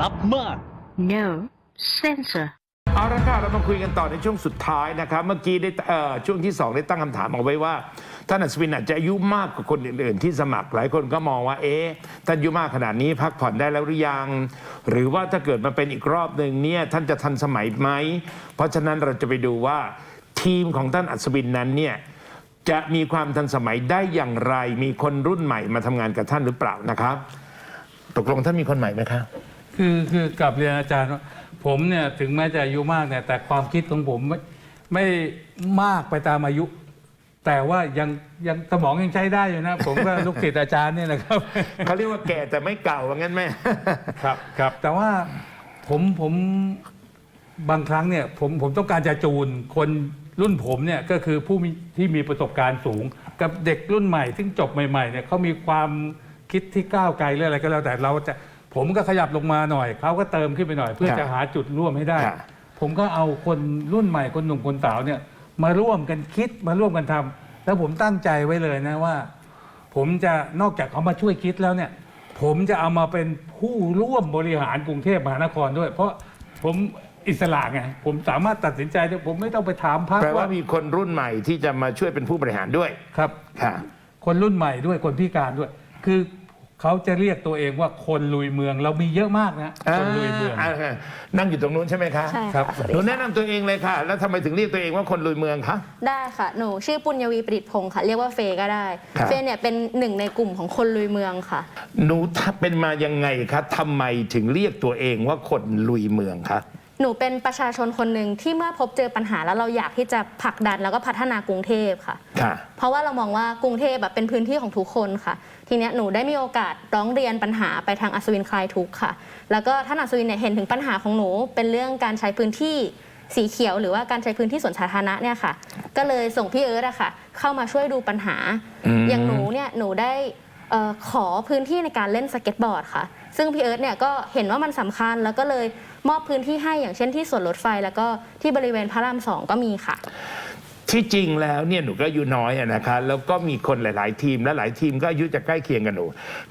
ลับมาก No censor. เอาละค่ะเรามาคุยกันต่อในช่วงสุดท้ายนะครับ เมื่อกี้ได้เอ่อช่วงที่ 2 ได้ตั้งคำถามเอาไว้ว่า ท่านอัศวินอาจจะอายุมากกว่าคนอื่นๆที่สมัครหลายคนก็มองว่า เอ๊ะท่านอายุมากขนาดนี้พักผ่อนได้แล้วหรือยัง หรือว่าถ้าเกิดมาเป็นอีกรอบหนึ่งเนี่ยท่านจะทันสมัยไหม เพราะฉะนั้นเราจะไปดูว่าทีมของท่านอัศวินนั้นเนี่ยจะมีความทันสมัยได้อย่างไร มีคนรุ่นใหม่มาทำงานกับท่านหรือเปล่านะครับ ตกลงท่านมีคนใหม่ไหมครับ คือคือกลับเรียนอาจารย์ว่าผมเนี่ยถึงแม้จะอายุมากเนี่ยแต่ความคิดของผมไม่ไม่มากไปตามอายุ แต่ว่ายังยังสมองยังใช้ได้อยู่นะ ผมก็ ลูกศิษย์อาจารย์เนี่ยนะครับ เขาเรียกว่าแก่แต่ไม่เก่าว่างั้นไหม ครับครับ แต่ว่าผมผมบางครั้งเนี่ยผมผมต้องการจะจูนคนรุ่นผมเนี่ยก็คือผู้มีที่มีประสบการณ์สูง กับเด็กรุ่นใหม่ ซึ่งจบใหม่ๆเนี่ยเขามีความคิดที่ก้าวไกลหรืออะไรก็แล้วแต่เราจะ ผมก็ขยับลงมาหน่อยเขาก็เติมขึ้นไปหน่อย เพื่อครับจะหาจุดร่วมให้ได้ครับผมก็เอาคนรุ่นใหม่คนหนุ่มคนสาวเนี่ย มาร่วมกันคิดมาร่วมกันทำแล้วผมตั้งใจไว้เลยนะว่า ผมจะนอกจากเขามาช่วยคิดแล้วเนี่ย ผมจะเอามาเป็นผู้ร่วมบริหารกรุงเทพมหานครด้วย เพราะผมอิสระไงผมสามารถตัดสินใจได้ผมไม่ต้องไปถามพรรคแปลว่าว่ามีคนรุ่นใหม่ที่จะมาช่วยเป็นผู้บริหารด้วยครับ ค่ะ คนรุ่นใหม่ด้วยคนพิการด้วย คือ เขาจะเรียกตัวเองว่าคนลุยเมืองเรามีเยอะมากนะคนลุยเมืองาานั่งอยู่ตรงนู้นใช่ไหมคะใช่ครัค่ะบ สวัสหดีนูค่ะ แนะนำตัวเองเลยค่ะ แล้วทำไมถึงเรียกตัวเองว่าคนลุยเมืองคะ ได้ค่ะ หนูชื่อปุญญวีประดิษฐ์พงศ์ค่ะ เรียกว่าเฟย์ก็ได้ ครับ เฟย์เนี่ยเป็นหนึ่งในกลุ่มของคนลุยเมืองค่ะ หนูถ้าเป็นมายังไงคะทำไมถึงเรียกตัวเองว่าคนลุยเมืองคะ หนูเป็นประชาชนคนหนึ่งที่เมื่อพบเจอปัญหาแล้วเราอยากที่จะผลักดันแล้วก็พัฒนากรุงเทพค่ะ ค่ะ เพราะว่าเรามองว่ากรุงเทพแบบเป็นพื้นที่ของทุกคนค่ะ ทีเนี้ยหนูได้มีโอกาสร้องเรียนปัญหาไปทางอัศวินคลายทุกข์ค่ะ แล้วก็ท่านอัศวินเนี่ยเห็นถึงปัญหาของหนูเป็นเรื่องการใช้พื้นที่สีเขียว หรือว่าการใช้พื้นที่สวนสาธารณะเนี่ยค่ะ ก็เลยส่งพี่เอิร์ธอะค่ะ เข้ามาช่วยดูปัญหาอืมอย่างหนูเนี่ยหนูได้ เอ่อขอพื้นที่ในการเล่นสเก็ตบอร์ดค่ะ ซึ่งพี่เอิร์ธเนี่ยก็เห็นว่ามันสำคัญแล้วก็เลยมอบพื้นที่ให้อย่างเช่นที่สวนรถไฟ แล้วก็ที่บริเวณพระรามสองก็มีค่ะ ที่จริงแล้วเนี่ยหนูก็อายุน้อยอะนะคะแล้วก็มีคนหลาย ๆ ทีมและหลายทีมก็อายุจะใกล้เคียงกับหนู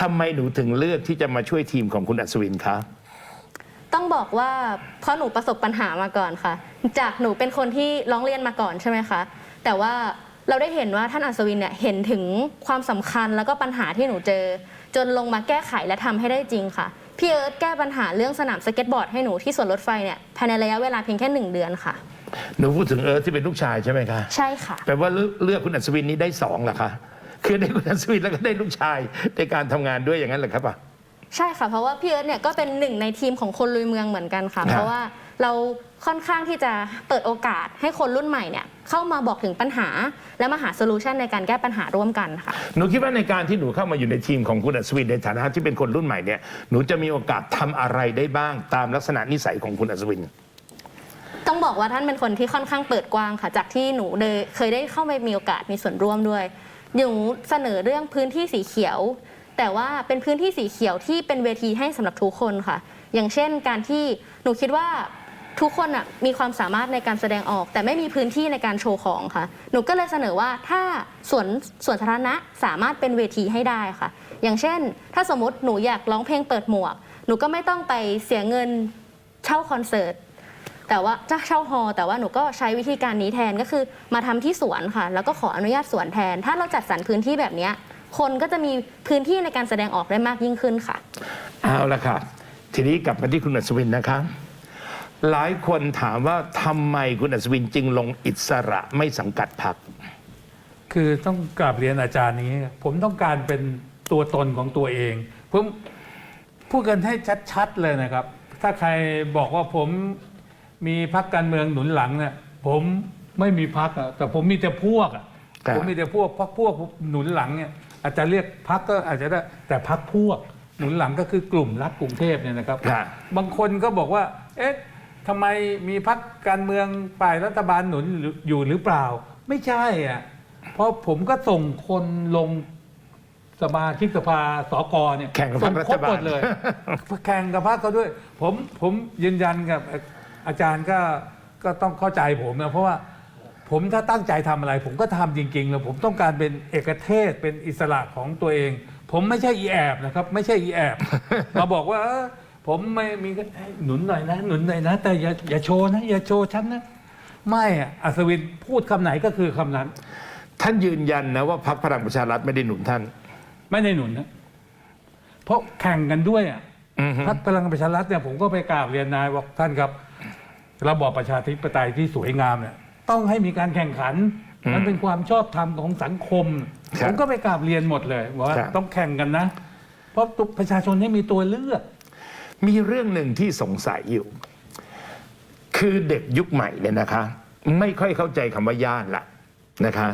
ทำไมหนูถึงเลือกที่จะมาช่วยทีมของคุณอัศวินคะ ต้องบอกว่าเพราะหนูประสบปัญหามาก่อนค่ะ จากหนูเป็นคนที่ร้องเรียนมาก่อนใช่ไหมคะ แต่ว่า เราได้เห็นว่าท่านอัศวินเนี่ยเห็นถึงความสำคัญแล้วก็ปัญหาที่หนูเจอ จนลงมาแก้ไขและทำให้ได้จริงค่ะ พี่เอิร์ธแก้ปัญหาเรื่องสนามสเก็ตบอร์ดให้หนูที่สวนรถไฟเนี่ยภายในระยะเวลาเพียงแค่หนึ่งเดือนค่ะ หนูพูดถึงเอิร์ธที่เป็นลูกชายใช่ไหมคะใช่ค่ะแปลว่าเลือกเลือกคุณอัศวินนี้ได้สองเหรอคะคือได้คุณอัศวินแล้วก็ได้ลูกชายในการทำงานด้วยอย่างนั้นเหรอครับอะใช่ค่ะเพราะว่าพี่เอิร์ธเนี่ยก็เป็นหนึ่งในทีมของคนลุยเมืองเหมือนกันค่ะครับเพราะว่าเรา ค่อนข้างที่จะเปิดโอกาสให้คนรุ่นใหม่เนี่ยเข้ามาบอกถึงปัญหา และมาหาโซลูชันในการแก้ปัญหาร่วมกันค่ะ หนูคิดว่าในการที่หนูเข้ามาอยู่ในทีมของคุณอัศวินในฐานะที่เป็นคนรุ่นใหม่เนี่ยหนูจะมีโอกาสทำอะไรได้บ้าง ตามลักษณะนิสัยของคุณอัศวินต้องบอกว่าท่านเป็นคนที่ค่อนข้างเปิดกว้างค่ะ จากที่หนูได้เคยได้เข้าไปมีโอกาสมีส่วนร่วมด้วยหนูเสนอเรื่องพื้นที่สีเขียว แต่ว่าเป็นพื้นที่สีเขียวที่เป็นเวทีให้สำหรับทุกคนค่ะ อย่างเช่นการที่หนูคิดว่า ทุกคนอะมีความสามารถในการแสดงออก แต่ไม่มีพื้นที่ในการโชว์ของค่ะ หนูก็เลยเสนอว่าถ้าสวนสวนสาธารณะสามารถเป็นเวทีให้ได้ค่ะ อย่างเช่น ถ้าสมมติหนูอยากร้องเพลงเปิดหมวก หนูก็ไม่ต้องไปเสียเงินเช่าคอนเสิร์ตแต่ว่าจะเช่าฮอล์แต่ว่าหนูก็ใช้วิธีการนี้แทนก็คือมาทำที่สวนค่ะ แล้วก็ขออนุญาตสวนแทน ถ้าเราจัดสรรพื้นที่แบบนี้คนก็จะมีพื้นที่ในการแสดงออกได้มากยิ่งขึ้นค่ะ เอาละค่ะ ทีนี้กลับมาที่คุณอัศวินนะคะ หลายคนถามว่าทำไมคุณอัศวินจึงลงอิสระไม่สังกัดพรรคคือต้องกราบเรียนอาจารย์นี้ ผมต้องการเป็นตัวตนของตัวเองผมพูดกันให้ชัดๆเลยนะครับ ถ้าใครบอกว่าผมมีพักการเมืองหนุนหลังเนี่ยผมไม่มีพักแต่ผมมีแต่พวกอะครับผมมีแต่พวกพักพวกหนุนหลังเนี่ยอาจจะเรียกพักก็อาจจะได้แต่พักพวกหนุนหลังก็คือกลุ่มรักกรุงเทพเนี่ยนะครับค่ะบางคนก็บอกว่า เอ๊ะ ทำไมมีพักการเมืองฝ่ายรัฐบาลหนุนอยู่หรือเปล่า ไม่ใช่อะเพราะผมก็ส่งคนลงสมาชิกสภาสกเนี่ยแข่งกับพรส่รคงรัครฐบหบามลดเลย แข่งกับพรรคเขาด้วย ผมผมยืนยันกับอาจารย์ก็ก็ต้องเข้าใจผมนะเพราะว่าผมถ้าตั้งใจทำอะไร ผมก็ทำจริงๆแล้วผมต้องการเป็นเอกเทศเป็นอิสระของตัวเอง ผมไม่ใช่อีแอบนะครับ ไม่ใช่อีแอบ มาบอกว่าเออ ผมไม่มีก็เอ้ยหนุนหน่อยนะหนุนหน่อยนะ แต่อย่าอย่าโชว์นะ อย่าโชว์ฉันนะ ไม่อะอัศวินพูดคำไหนก็คือคำนั้น ท่านยืนยันนะว่าพรรคพลังประชารัฐไม่ได้หนุนท่าน ไม่ได้หนุนนะเพราะแข่งกันด้วยอะอือฮึ พรรคพลังประชารัฐเนี่ยผมก็ไปกราบเรียนนายบอกท่านครับ ระบอบประชาธิปไตยที่สวยงามเนี่ยต้องให้มีการแข่งขันมันเป็นความชอบธรรมของสังคม ครับผมก็ไปกราบเรียนหมดเลยบอกว่าครับ ต้องแข่งกันนะ เพราะประชาชนให้มีตัวเลือก มีเรื่องหนึ่งที่สงสัยอยู่ คือเด็กยุคใหม่เนี่ยนะคะ ไม่ค่อยเข้าใจคำว่าย่านละนะคะ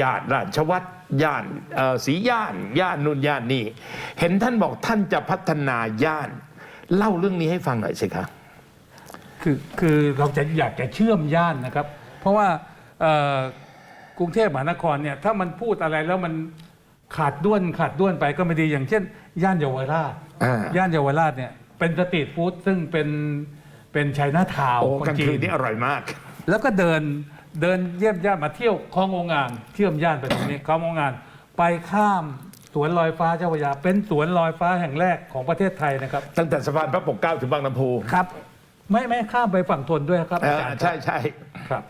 ย่านราชวัตรย่านสีย่านย่านนู่นย่านนี่เห็นท่านบอกท่านจะพัฒนาย่าน เล่าเรื่องนี้ให้ฟังหน่อยสิคะคือคือเราจะอยากจะเชื่อมย่านนะครับ เพราะว่ากรุงเทพมหานครเนี่ยถ้ามันพูดอะไรแล้วมันขาดด้วนขาดด้วนไปก็ไม่ดีอย่างเช่น ย่านเยาวราช อ่า ย่านเยาวราชเนี่ยเป็นสตรีทฟู้ดซึ่งเป็นเป็นไชน่าทาวน์โอ้คนกลางจีคืนนนี่อร่อยมาก แล้วก็เดินเดินเยี่ยมญาติมาเที่ยวคลององอ่างเชื่อมย่านไปตรงนี้ คลององอ่างไปข้ามสวนลอยฟ้าเจ้าพระยา เป็นสวนลอยฟ้าแห่งแรกของประเทศไทยนะครับ ตั้งแต่สะพานพระปกเกล้าถึงบางลำพูครับ ไม่ไม่ข้ามไปฝั่งทนด้วยครับเออาอจารย์ใช่ใช่ ครับ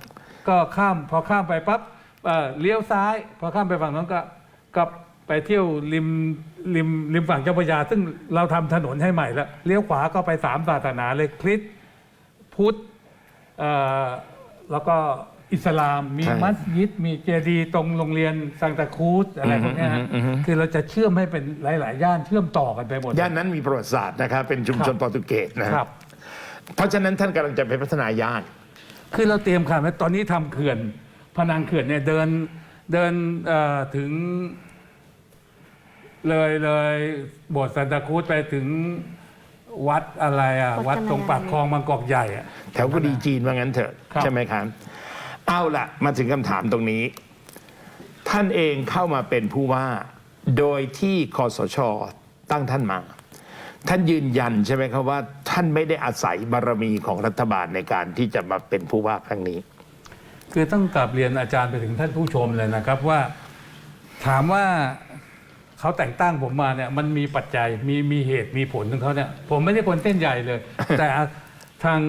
ก็ข้ามพอข้ามไปปั๊บเอ่อเลี้ยวซ้าย พอข้ามไปฝั่งนั้นก็ก็ไปเที่ยวริม ริมริมฝั่งเจ้าพระยา ซึ่งเราทำถนนให้ใหม่แล้วเลี้ยวขวาก็ไปสามศาสนาเลยคริสต์พุทธเอ่อแล้วก็อิสลามมีใช่มัสยิด มีเจดีย์ตรงโรงเรียนซังตาครูสอะไรพวกเนี้ยฮะอือฮึอือฮึ คือเราจะเชื่อมให้เป็นหลาย ๆ ย่านเชื่อมต่อกันไปหมด ย่านนั้นมีประวัติศาสตร์นะครับ เป็นชุมชนครับ โปรตุเกสนะครับ เพราะฉะนั้นท่านกำลังจะไปพัฒนาย่าน คือเราเตรียมการไว้ตอนนี้ทำเขื่อนพนังเขื่อนเนี่ยเดินเดินเอ่อถึง เลยเลยโบสถ์ซันตาครูสไปถึงวัดอะไรอะ วัวัดดกัลยาตรงปากคลองบางกอกใหญ่อะ แถวกุดีจีนว่างั้นเถอะ ครับ ใช่ไหมครับ เอาละมาถึงคำถามตรงนี้ ท่านเองเข้ามาเป็นผู้ว่า โดยที่คอสชตั้งท่านมา ท่านยืนยันใช่ไหมครับว่า ท่านไม่ได้อาศัยบารมีของรัฐบาลในการที่จะมาเป็นผู้ว่าครั้งนี้ คือต้องกลับเรียนอาจารย์ไปถึงท่านผู้ชมเลยนะครับว่า ถามว่า เขาแต่งตั้งผมมาเนี่ยมันมีปัจจัยมีมีเหตุมีผลของเขาเนี่ยผมไม่ได้คนเต้นใหญ่เลย แต่ทาง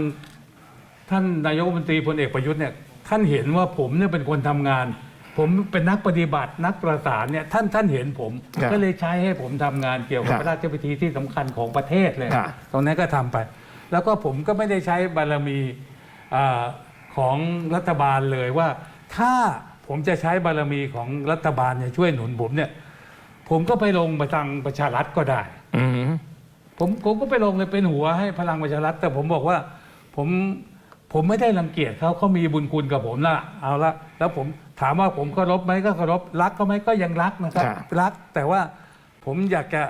ท่านนายกรัฐมนตรีพลเอกประยุทธ์เนี่ยท่านเห็นว่าผมเนี่ยเป็นคนทำงาน ผมเป็นนักปฏิบัตินักประสานเนี่ยท่านท่านเห็นผมครับก็เลยใช้ให้ผมทำงานเกี่ยวกับครับพระราชพิธีที่สำคัญของประเทศเลยครับตรงนั้นก็ทำไป แล้วก็ผมก็ไม่ได้ใช้บารมีอาของรัฐบาลเลยว่า ถ้าผมจะใช้บารมีของรัฐบาลเนี่ยช่วยหนุนผมเนี่ย ผมก็ไปลงประทางประชารัฐก็ได้ อืมผมผมก็ไปลงเลยเป็นหัวให้พลังประชารัฐ แต่ผมบอกว่าผมผมไม่ได้รังเกียจเขาเขามีบุญคุณกับผมละเอาละแล้วผมถามว่าผมเคารพไหมก็เคารพรักก็ไหมก็ยังรักนะครับครับรักแต่ว่าผมอยากจะ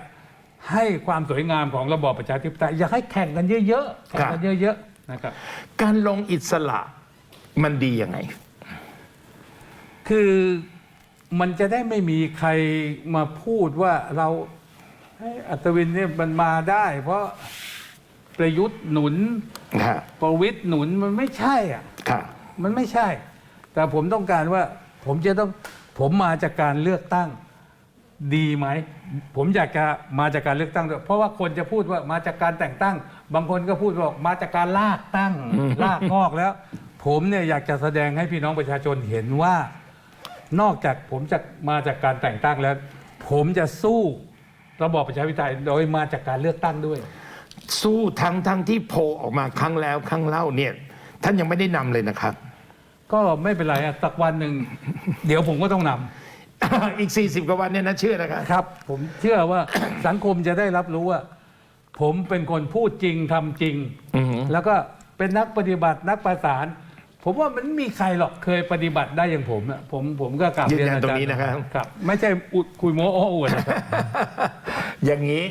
ให้ความสวยงามของระบอบประชาธิปไตยอยากให้แข่งกันเยอะๆแข่งกันเยอะๆนะครับ การลงอิสระมันดียังไง คือ มันจะได้ไม่มีใครมาพูดว่าเราให้อัศวินเนี่ยมันมาได้ เพราะประยุทธ์หนุนค่ะประวิทย์หนุนมันไม่ใช่อะค่ะมันไม่ใช่ แต่ผมต้องการว่าผมจะต้องผมมาจากการเลือกตั้งดีไหม ผมอยากจะมาจากการเลือกตั้งด้วยเพราะว่าคนจะพูดว่ามาจากการแต่งตั้ง บางคนก็พูดว่ามาจากการลากตั้ง ลากงอกแล้ว ผมเนี่ยอยากจะแสดงให้พี่น้องประชาชนเห็นว่า นอกจากผมจะมาจากการแต่งตั้งแล้ว ผมจะสู้ระบอบประชาธิปไตยโดยมาจากการเลือกตั้งด้วย สู้ทั้งทั้งที่โพลออกมาครั้งแล้วครั้งเล่าเนี่ย ท่านยังไม่ได้นำเลยนะครับ ก็ไม่เป็นไรอะสักวันหนึ่ง เดี๋ยวผมก็ต้องนำอีก 40 กว่าวันเนี่ยนะเชื่อนะครับ ครับ ผมเชื่อว่า สังคมจะได้รับรู้ว่า ผมเป็นคนพูดจริงทำจริงอือหือแล้วก็เป็นนักปฏิบัตินักประสาน ผมว่ามันไม่มีใครหรอกเคยปฏิบัติได้อย่างผมอะผมผมก็กลับยืนเรียนยันอาตรจารงย์นี้นะครับ ครับ ไม่ใช่อุดคุยโม้โอ้อวดนะครับ อย่างนี้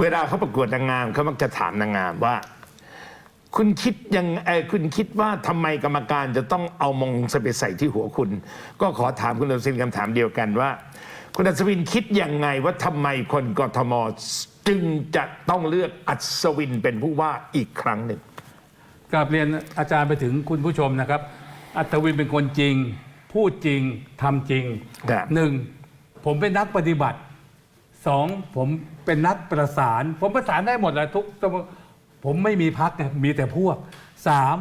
เวลาเขาประกวดนางงามเขามักจะถามนางงามว่า คุณคิดยังเออคุณคิดว่าทำไมกรรมการจะต้องเอามงไปใส่ที่หัวคุณ ก็ขอถามคุณอัศวินคำถามเดียวกันว่า คุณอัศวินคิดยังไงว่าทำไมคนกทมจึงจะต้องเลือกอัศวินเป็นผู้ว่าอีกครั้งหนึ่ง กราบเรียนอาจารย์ไปถึงคุณผู้ชมนะครับ อัศวินเป็นคนจริง พูดจริงทำจริงครับ หนึ่งผมเป็นนักปฏิบัติสองผมเป็นนักประสาน ผมประสานได้หมดแหละทุกผมไม่มีพักมีแต่พวกสาม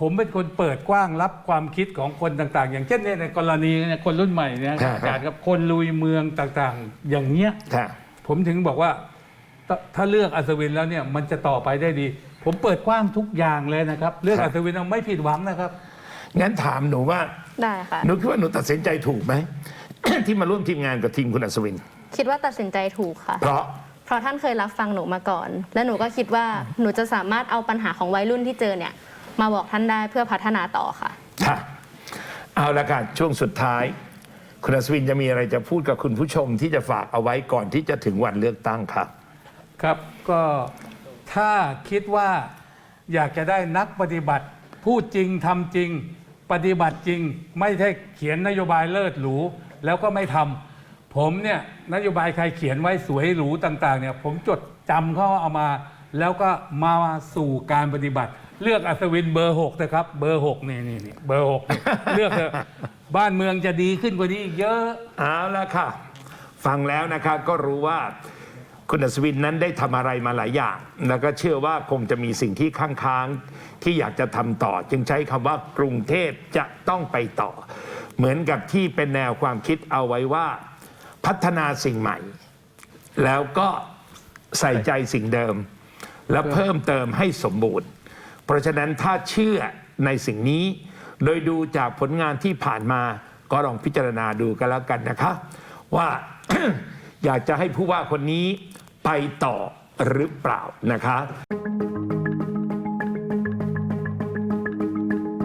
ผมเป็นคนเปิดกว้างรับความคิดของคนต่าง ๆ อย่างเช่นเนี่ยในกรณีเนี่ยคนรุ่นใหม่เนี่ยครับ อาจารย์กับคนลุยเมืองต่างๆ อย่างเนี้ยค่ะผมถึงบอกว่าถ้าถ้าเลือกอัศวินแล้วเนี่ยมันจะต่อไปได้ดี ผมเปิดกว้างทุกอย่างเลยนะครับเลือกครับอัศวินเอาไม่ผิดหวังนะครับ งั้นถามหนูว่าได้ค่ะ หนูคิดว่าหนูตัดสินใจถูกไหม ที่มาร่วมทีมงานกับทีมคุณอัศวิน คิดว่าตัดสินใจถูกค่ะ เพราะเพราะท่านเคยรับฟังหนูมาก่อน และหนูก็คิดว่าหนูจะสามารถเอาปัญหาของวัยรุ่นที่เจอเนี่ย มาบอกท่านได้เพื่อพัฒนาต่อค่ะ ค่ะเอาละค่ะช่วงสุดท้าย คุณอัศวินจะมีอะไรจะพูดกับคุณผู้ชมที่จะฝากเอาไว้ก่อนที่จะถึงวันเลือกตั้งครับครับก็ ถ้าคิดว่าอยากจะได้นักปฏิบัติ พูดจริงทำจริง ปฏิบัติจริง ไม่ใช่เขียนนโยบายเลิศหรู แล้วก็ไม่ทำผมเนี่ยนโยบายใครเขียนไว้สวยหรูต่างๆเนี่ยผมจดจำเขาเอามา แล้วก็มาสู่การปฏิบัติ เลือกอัศวินเบอร์หกนะครับ เบอร์หกนี่นี่นี่เบอร์หกนี่เลือกเถอะบ้านเมืองจะดีขึ้นกว่านี้อีกเยอะ เอาละค่ะ ฟังแล้วนะคะก็รู้ว่า คุณอัศวินนั้นได้ทำอะไรมาหลายอย่าง แล้วก็เชื่อว่าคงจะมีสิ่งที่ค้างค้างๆที่อยากจะทำต่อ จึงใช้คำว่ากรุงเทพจะต้องไปต่อ เหมือนกับที่เป็นแนวความคิดเอาไว้ว่า พัฒนาสิ่งใหม่ แล้วก็ใส่ใจสิ่งเดิม และเพิ่มเติมให้สมบูรณ์ เพราะฉะนั้นถ้าเชื่อในสิ่งนี้ โดยดูจากผลงานที่ผ่านมาก็ลองพิจารณาดูกันแล้วกันนะคะ ว่าอยากจะให้ผู้ว่าคนนี้ ไปต่อหรือเปล่านะคะ